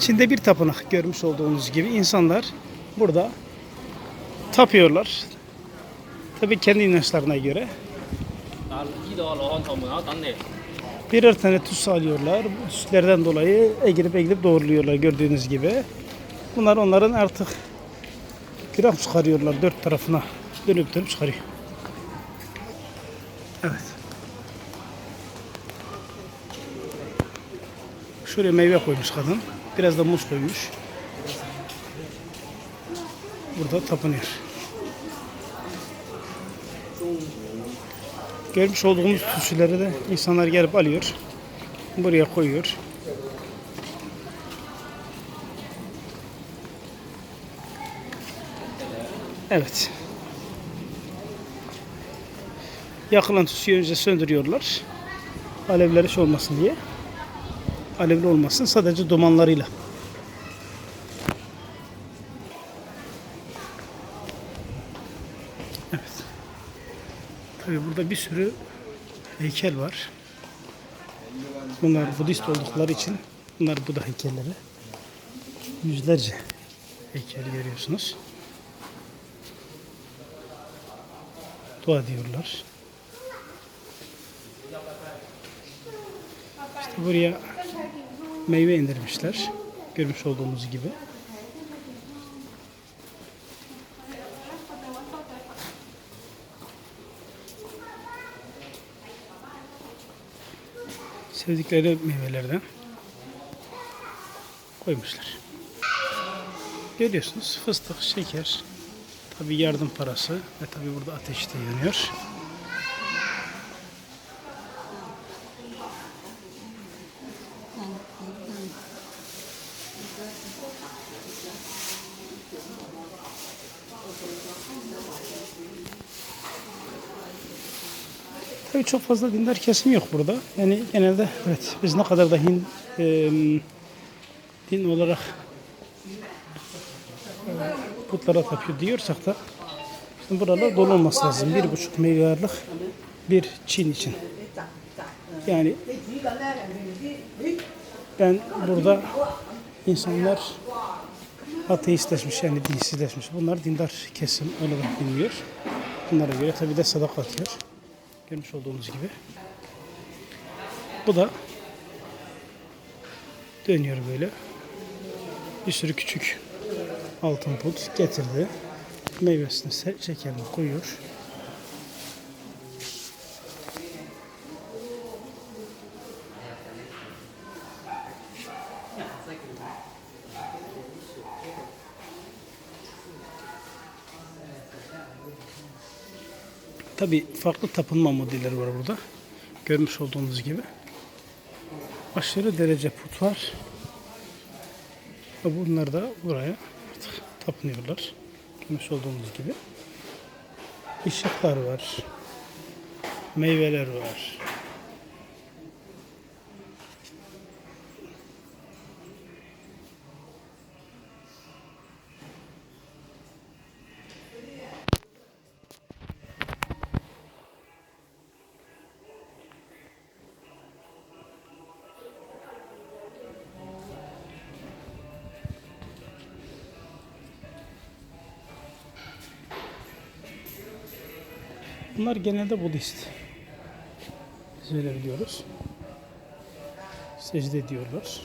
Çin'de bir tapınak görmüş olduğunuz gibi insanlar burada tapıyorlar. Tabi kendi inançlarına göre. Birer tane tüs alıyorlar. Bu tüslerden dolayı egirip egirip doğruluyorlar gördüğünüz gibi. Bunlar onların artık günah çıkarıyorlar dört tarafına. Dönüp dönüp çıkarıyor. Evet. Şuraya meyve koymuş kadın. Biraz da muz koymuş. Burada tapınıyor. Görmüş olduğumuz tütsüleri de insanlar gelip alıyor. Buraya koyuyor. Evet. Yakılan tütsüyü önce söndürüyorlar. Alevleri şey olmasın diye. Alevli olmasın sadece dumanlarıyla. Evet. Tabii burada bir sürü heykel var. Bunlar Budist oldukları için bunlar Buda heykelleri. Yüzlerce heykel görüyorsunuz. Dua diyorlar. İşte buraya meyve indirmişler. Görmüş olduğumuz gibi. sevdikleri meyvelerden koymuşlar. Görüyorsunuz fıstık, şeker, tabi yardım parası ve tabi burada ateş de yanıyor. Tabii çok fazla dindar kesim yok burada. Yani genelde evet biz ne kadar da Hin, e, din olarak e, putlara tapıyor diyorsak da şimdi buralar dolu olması lazım. Bir buçuk milyarlık bir Çin için. Yani ben burada insanlar ateistleşmiş yani dinsizleşmiş. Bunlar dindar kesim olarak biliniyor. Bunlara göre tabi de sadaka atıyor. Görmüş olduğunuz gibi. Bu da dönüyor böyle. Bir sürü küçük altın put getirdi. Meyvesini, şekerini koyuyor. Tabi farklı tapınma modelleri var burada. Görmüş olduğunuz gibi. Aşırı derece put var. Bunlar da buraya artık tapınıyorlar. Görmüş olduğunuz gibi. Işıklar var. Meyveler var. Bunlar genelde Budist. Biz öyle biliyoruz. Secde ediyorlar.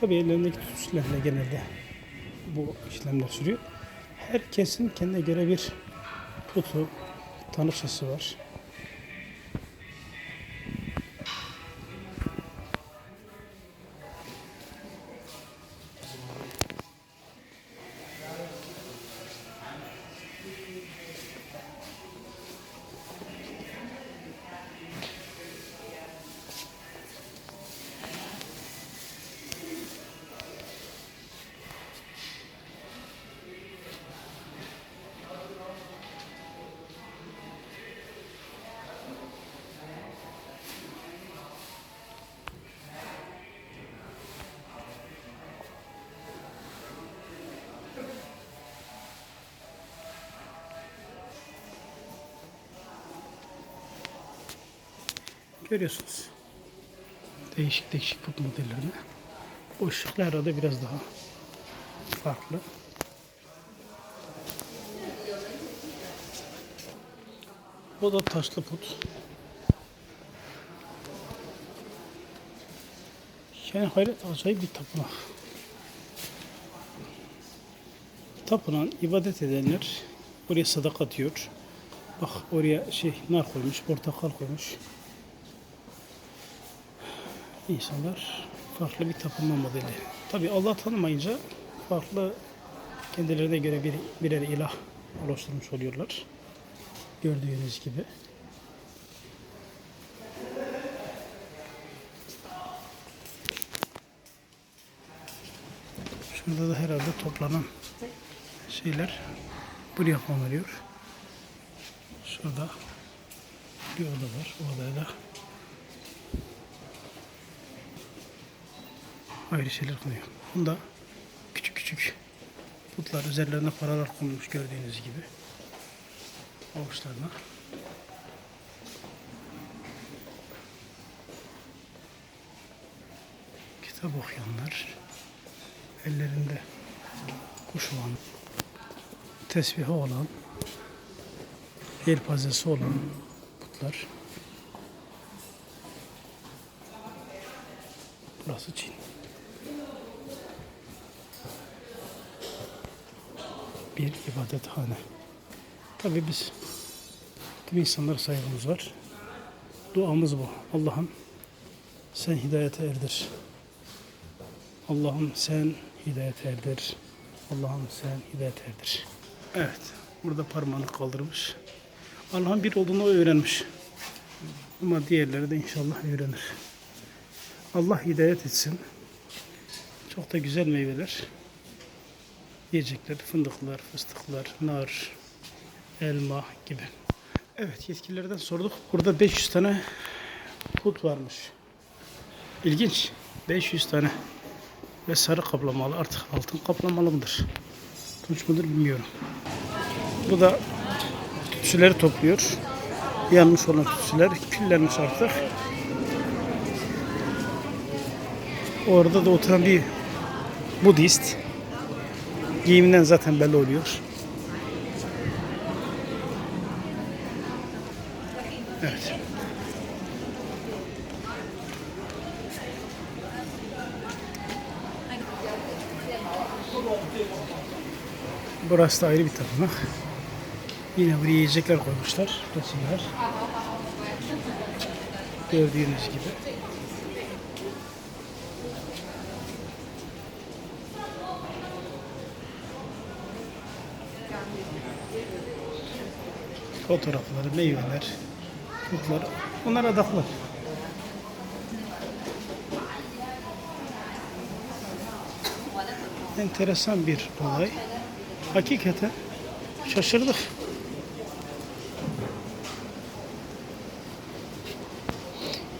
Tabii ellerindeki tütsülerle genelde bu işlemler sürüyor. Herkesin kendine göre bir putu, tanrıçası var. Görüyorsunuz. Değişik değişik put modellerini. Bu herhalde biraz daha farklı. Bu da taşlı put. Yani hayret acayip bir tapınak. Tapınan ibadet edenler oraya sadaka atıyor. Bak oraya şey nar koymuş, portakal koymuş. İnsanlar farklı bir tapınma modeli. Tabi Allah tanımayınca farklı kendilerine göre bir, birer ilah oluşturmuş oluyorlar. Gördüğünüz gibi. Şurada da herhalde toplanan şeyler buraya konuluyor. Şurada bir oda var. Odaya da ayrı şeyler konuyor. Bunda küçük küçük putlar üzerlerine paralar konulmuş gördüğünüz gibi. Avuçlarına. Kitap okuyanlar ellerinde kuş olan tesbihi olan yelpazesi olan putlar burası Çin. Bir ibadethane. Tabii biz tüm insanlara saygımız var. Duamız bu. Allah'ım sen hidayete erdir. Allah'ım sen hidayete erdir. Allah'ım sen hidayete erdir. Evet. Burada parmağını kaldırmış. Allah'ın bir olduğunu öğrenmiş. Ama diğerleri de inşallah öğrenir. Allah hidayet etsin. Çok da güzel meyveler. Yiyecekler, fındıklar, fıstıklar, nar, elma gibi. Evet yetkililerden sorduk. Burada 500 tane put varmış. İlginç. 500 tane. Ve sarı kaplamalı. Artık altın kaplamalı mıdır? Tunç mudur bilmiyorum. Bu da tütsüleri topluyor. Yanmış olan tütsüler küllenmiş artık. Orada da oturan bir Budist. Giyiminden zaten belli oluyor. Evet. Burası da ayrı bir tapınak. Yine buraya yiyecekler koymuşlar. Resimler. Gördüğünüz gibi. Fotoğrafları, meyveler, putlar. Bunlar adaklar. Enteresan bir olay. Hakikaten şaşırdık.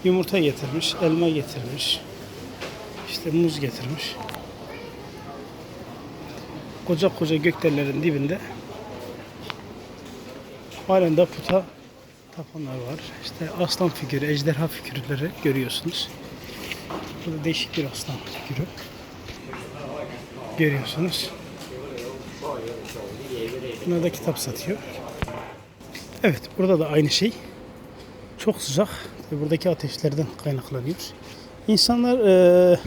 Yumurta getirmiş, elma getirmiş. işte muz getirmiş. Koca koca gökdelelerin dibinde halen de puta tapanlar var. İşte aslan figürü, ejderha figürleri görüyorsunuz. Burada değişik bir aslan figürü. Görüyorsunuz. Bunlar da kitap satıyor. Evet, burada da aynı şey. Çok sıcak ve buradaki ateşlerden kaynaklanıyor. İnsanlar eee,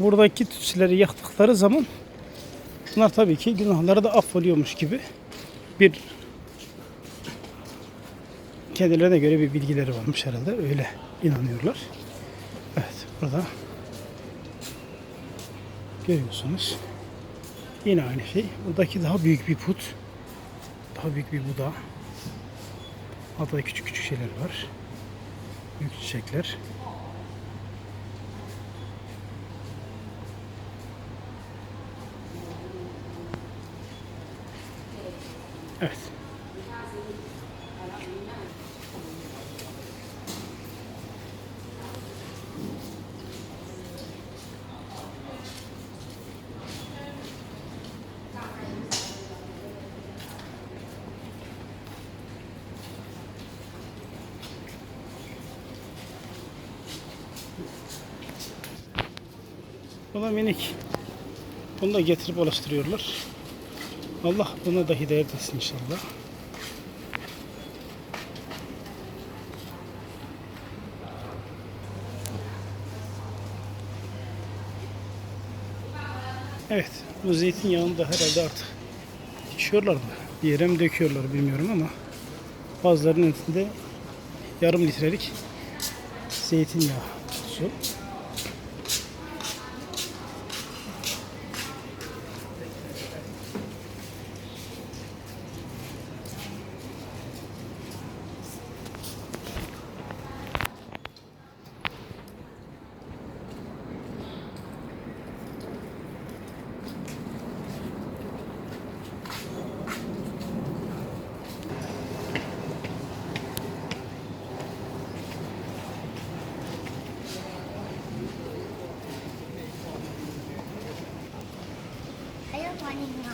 buradaki tütsüleri yaktıkları zaman bunlar tabii ki günahları da affoluyormuş gibi bir kendilerine göre bir bilgileri varmış herhalde. Öyle inanıyorlar. Evet, burada görüyorsunuz. Yine aynı şey. Buradaki daha büyük bir put. Daha büyük bir buda. Altta küçük küçük şeyler var. Büyük çiçekler. Bu da minik. Bunu da getirip ulaştırıyorlar. Allah buna da hidayet etsin inşallah. Evet, bu zeytinyağını da herhalde artık içiyorlar mı? Bir yere mi döküyorlar bilmiyorum ama bazılarının elinde yarım litrelik zeytinyağı su. 음.